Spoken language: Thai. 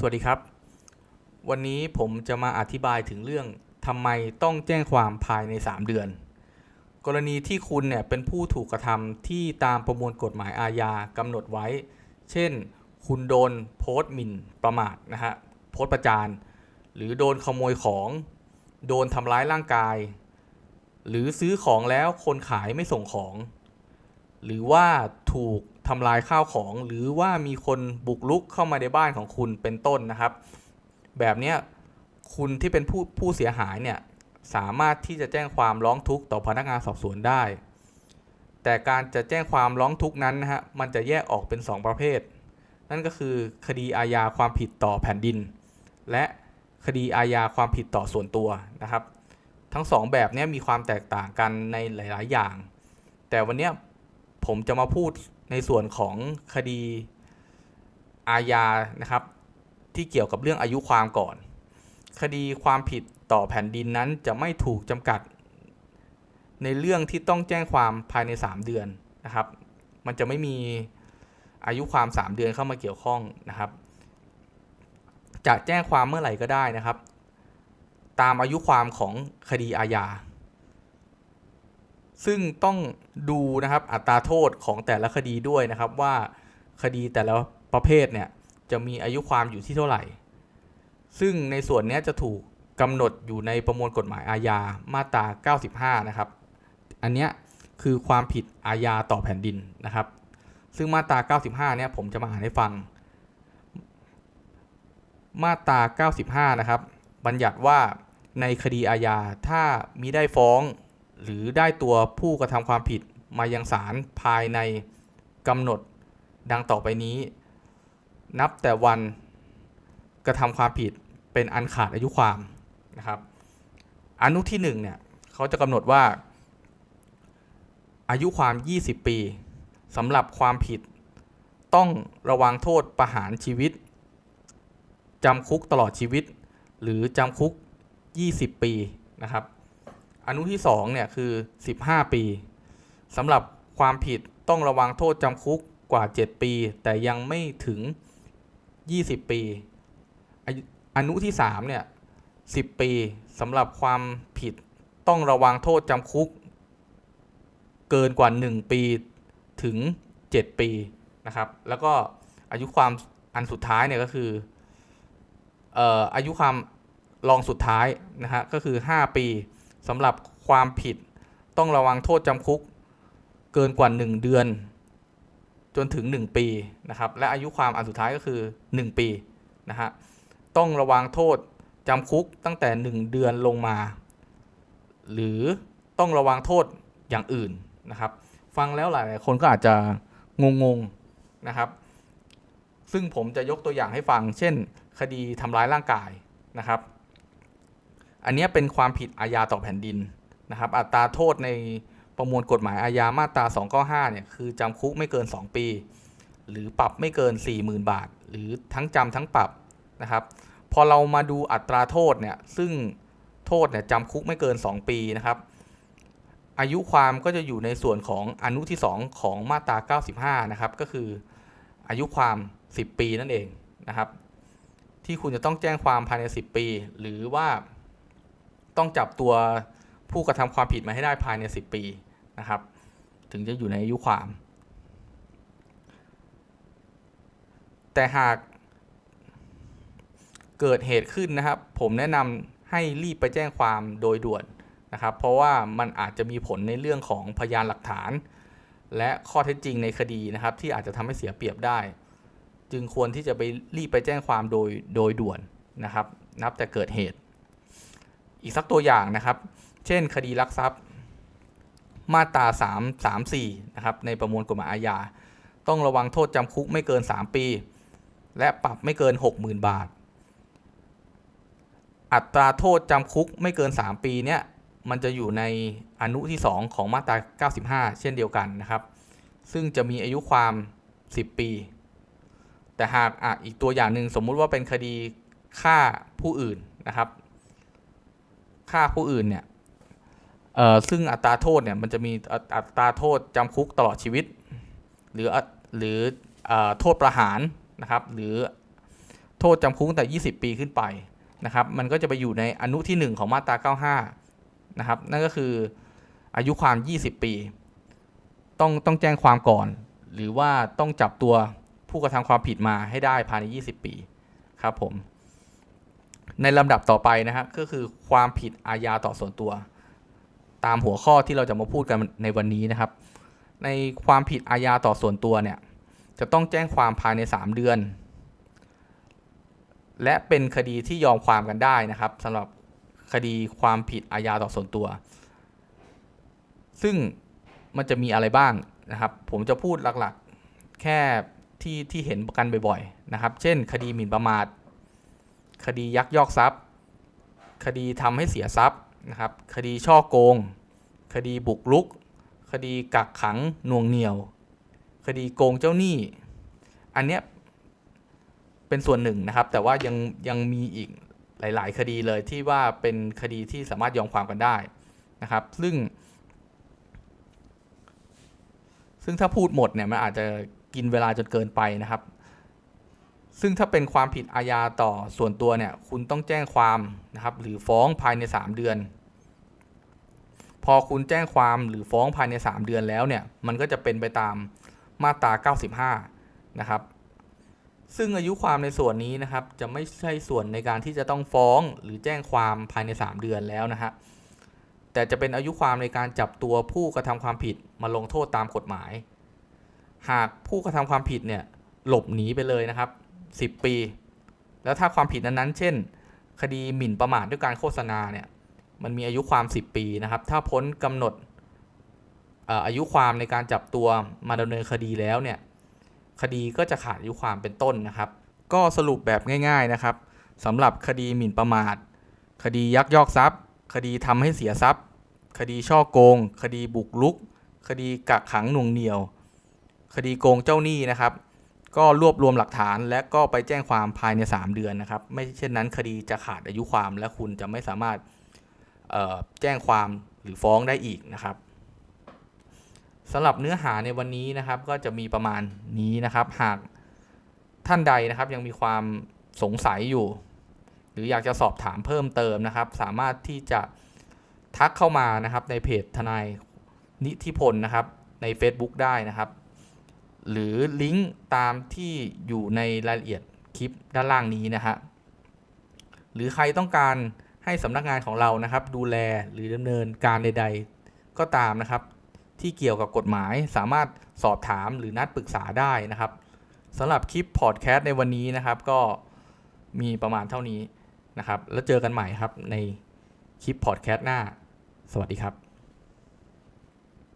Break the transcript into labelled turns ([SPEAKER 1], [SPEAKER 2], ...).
[SPEAKER 1] สวัสดีครับ วันนี้ผมจะมาอธิบายถึงเรื่องทำไมต้องแจ้งความภายใน 3 เดือน กรณีที่คุณเนี่ยเป็นผู้ถูกกระทำที่ตามประมวลกฎหมายอาญากำหนดไว้ เช่น คุณโดนโพสต์หมิ่นประมาทนะฮะโพสต์ประจานหรือโดนขโมยของ โดนทำร้ายร่างกาย หรือซื้อของแล้วคนขายไม่ส่งของ หรือว่าถูก ทำลายข้าวของ หรือว่ามีคนบุกรุกเข้ามาในบ้านของคุณเป็นต้นนะครับ แบบนี้คุณที่เป็นผู้ผู้เสียหายเนี่ยสามารถที่จะแจ้งความร้องทุกข์ต่อพนักงานสอบสวนได้ แต่การจะแจ้งความร้องทุกข์นั้นนะฮะมันจะแยกออกเป็น 2 ประเภท นั่นก็คือคดีอาญาความผิดต่อแผ่นดิน และคดีอาญาความผิดต่อส่วนตัวนะครับ ทั้งสองแบบนี้มีความแตกต่างกันในหลาย ๆ อย่าง แต่วันนี้ผมจะมาพูด ในส่วนของคดีอาญานะครับ ที่เกี่ยวกับเรื่องอายุความก่อน คดีความผิดต่อแผ่นดินนั้นจะไม่ถูกจำกัด ในเรื่องที่ต้องแจ้งความภายใน 3 เดือนนะครับ มันจะไม่มีอายุความ 3 เดือนเข้ามาเกี่ยวข้องนะครับ จะแจ้งความเมื่อไหร่ก็ได้นะครับ ตามอายุความของคดีอาญา ซึ่งต้องดูนะครับอัตราโทษของแต่ละคดีด้วยนะครับว่าคดีแต่ละประเภทเนี่ยจะมีอายุความอยู่ที่เท่าไหร่ ซึ่งในส่วนนี้จะถูกกำหนดอยู่ในประมวลกฎหมายอาญามาตรา 95 นะครับ อันเนี้ยคือความผิดอาญาต่อแผ่นดินนะครับ ซึ่งมาตรา 95 เนี่ยผมจะมาอ่านให้ฟัง มาตรา 95 นะครับ บัญญัติว่าในคดีอาญาถ้ามิได้ฟ้อง หรือได้ตัวผู้กระทำความผิดมายังศาลภายในกำหนดดังต่อไปนี้ นับแต่วันกระทำความผิดเป็นอันขาดอายุความนะครับอนุที่1เนี่ยเขาจะกำหนดว่า อายุความ 20 ปีสำหรับความผิด ต้องระวังโทษประหารชีวิตจำคุกตลอดชีวิต หรือจำคุก 20 ปีนะครับ อนุที่2เนี่ยคือ 15 ปีสำหรับความผิดต้องระวังโทษจำคุกกว่า 7 ปี แต่ยังไม่ถึง 20 ปีอายุอนุที่3เนี่ย10 ปีสำหรับความผิดต้องระวังโทษจำคุก เกินกว่า 1 ปีถึง 7 ปีนะครับแล้วก็อายุความอันสุดท้ายเนี่ยก็คืออออายุความรองสุดท้ายนะฮะก็คือ 5 ปี สำหรับความผิดต้องระวังโทษจำคุกเกินกว่า 1 เดือน จนถึง 1 ปีนะครับและอายุความอันสุดท้ายก็คือ 1 ปีนะฮะต้องระวังโทษจำคุกตั้งแต่ 1 เดือนลงมา หรือต้องระวังโทษอย่างอื่นนะครับ ฟังแล้วหลาย ๆ คนก็อาจจะงงๆนะครับ ซึ่งผมจะยกตัวอย่างให้ฟัง เช่น คดีทำร้ายร่างกายนะครับ อันนี้เป็นความผิดอาญาต่อแผ่นดินนะครับอัตราโทษในประมวลกฎหมายอาญามาตรา295เนี่ยคือจำคุกไม่เกิน 2 ปี หรือปรับไม่เกิน 40,000 บาท หรือทั้งจำทั้งปรับนะครับพอเรามาดูอัตราโทษเนี่ยซึ่งโทษเนี่ยจำคุกไม่เกิน 2 ปีนะครับอายุความก็จะอยู่ในส่วนของอนุที่ 2 ของมาตรา 95 นะครับ ก็คืออายุความ 10 ปีนั่นเองนะครับ ที่คุณจะต้องแจ้งความภายใน 10 ปี หรือว่า ต้องจับตัวผู้กระทำความผิดมาให้ได้ภายใน 10 ปีนะครับ ถึงจะอยู่ในอายุความ แต่หากเกิดเหตุขึ้นนะครับ ผมแนะนำให้รีบไปแจ้งความโดยด่วนนะครับ เพราะว่ามันอาจจะมีผลในเรื่องของพยานหลักฐาน และข้อเท็จจริงในคดีนะครับ ที่อาจจะทำให้เสียเปรียบได้ จึงควรที่จะไปรีบไปแจ้งความโดยโดยด่วนนะครับ นับแต่เกิดเหตุ อีกสักตัวอย่างนะครับ เช่น คดีลักทรัพย์ มาตรา 3 3 4 นะครับ ในประมวลกฎหมายอาญา ต้องระวังโทษจำคุกไม่เกิน 3 ปี และปรับไม่เกิน 60,000 บาท อัตราโทษจำคุกไม่เกิน 3 ปีเนี่ยมันจะอยู่ในอนุที่ 2 ของมาตรา 95 เช่นเดียวกันนะครับ ซึ่งจะมีอายุความ 10 ปี แต่หากออีกตัวอย่างหนึ่งสมมุติว่าเป็นคดีฆ่าผู้อื่นนะครับ ฆ่าผู้อื่นเนี่ยเอ่อซึ่งอัตราโทษเนี่ยมันจะมีอัตราโทษจำคุกตลอดชีวิต หรือหรือออโทษประหารนะครับ หรือโทษจำคุกแต่ 20 ปีขึ้นไปนะครับ มันก็จะไปอยู่ในอนุที่ 1 ของมาตรา 95 นะครับ นั่นก็คืออายุความ 20 ปี ต้องต้องแจ้งความก่อน หรือว่าต้องจับตัวผู้กระทำความผิดมาให้ได้ภายใน 20 ปี ครับผม ในลำดับต่อไปนะครับก็คือความผิดอาญาต่อส่วนตัว ตามหัวข้อที่เราจะมาพูดกันในวันนี้นะครับ ในความผิดอาญาต่อส่วนตัวเนี่ยจะต้องแจ้งความภายใน 3 เดือน และเป็นคดีที่ยอมความกันได้นะครับสำหรับคดีความผิดอาญาต่อส่วนตัว ซึ่งมันจะมีอะไรบ้างนะครับ ผมจะพูดหลักๆ แค่ที่ที่เห็นกันบ่อยๆนะครับ เช่น คดีหมิ่นประมาท คดียักยอกทรัพย์ คดีทำให้เสียทรัพย์นะครับ คดีช่อโกง คดีบุกรุก คดีกักขังหน่วงเหนี่ยว คดีโกงเจ้าหนี้ อันเนี้ยเป็นส่วนหนึ่งนะครับ แต่ว่ายังยังมีอีกหลาย ๆ คดีเลยที่ว่าเป็นคดีที่สามารถยอมความกันได้นะครับ ซึ่ง ซึ่งถ้าพูดหมดเนี่ยมันอาจจะกินเวลาจนเกินไปนะครับ ซึ่งถ้าเป็นความผิดอาญาต่อส่วนตัวเนี่ยคุณต้องแจ้งความนะครับหรือฟ้องภายใน 3 เดือน พอคุณแจ้งความหรือฟ้องภายใน 3 เดือนแล้วเนี่ยมันก็จะเป็นไปตามมาตรา 95 นะครับ ซึ่งอายุความในส่วนนี้นะครับจะไม่ใช่ส่วนในการที่จะต้องฟ้องหรือแจ้งความภายใน 3 เดือนแล้วนะฮะแต่จะเป็นอายุความในการจับตัวผู้กระทำความผิดมาลงโทษตามกฎหมาย หากผู้กระทำความผิดเนี่ยหลบหนีไปเลยนะครับ 10 ปี แล้วถ้าความผิดนั้นๆ เช่น คดีหมิ่นประมาทด้วยการโฆษณาเนี่ย มันมีอายุความ 10 ปีนะครับ ถ้าพ้นกำหนดอายุความในการจับตัวมาดำเนินคดีแล้วเนี่ย คดีก็จะขาดอายุความเป็นต้นนะครับ ก็สรุปแบบง่าย ๆนะครับสำหรับคดีหมิ่นประมาท คดียักยอกทรัพย์ คดีทำให้เสียทรัพย์ คดีช่อโกง คดีบุกรุก คดีกักขังหน่วงเหนี่ยว คดีโกงเจ้าหนี้นะครับ ก็รวบรวมหลักฐานและก็ไปแจ้งความภายใน 3 เดือนนะครับ ไม่เช่นนั้นคดีจะขาดอายุความและคุณจะไม่สามารถแจ้งความหรือฟ้องได้อีกนะครับสำหรับเนื้อหาในวันนี้นะครับก็จะมีประมาณนี้นะครับ หากท่านใดนะครับยังมีความสงสัยอยู่ หรืออยากจะสอบถามเพิ่มเติมนะครับ สามารถที่จะทักเข้ามานะครับในเพจทนายนิธิพลนะครับใน Facebook ได้นะครับ หรือลิงก์ตามที่อยู่ในรายละเอียดคลิปด้านล่างนี้นะฮะหรือใครต้องการให้สำนักงานของเรานะครับ ดูแลหรือดำเนินการใด ๆ ก็ตามนะครับ ที่เกี่ยวกับกฎหมายสามารถสอบถามหรือนัดปรึกษาได้นะครับสำหรับคลิปพอดแคสต์ในวันนี้นะครับ ก็มีประมาณเท่านี้นะครับ แล้วเจอกันใหม่ครับในคลิปพอดแคสต์หน้า สวัสดีครับ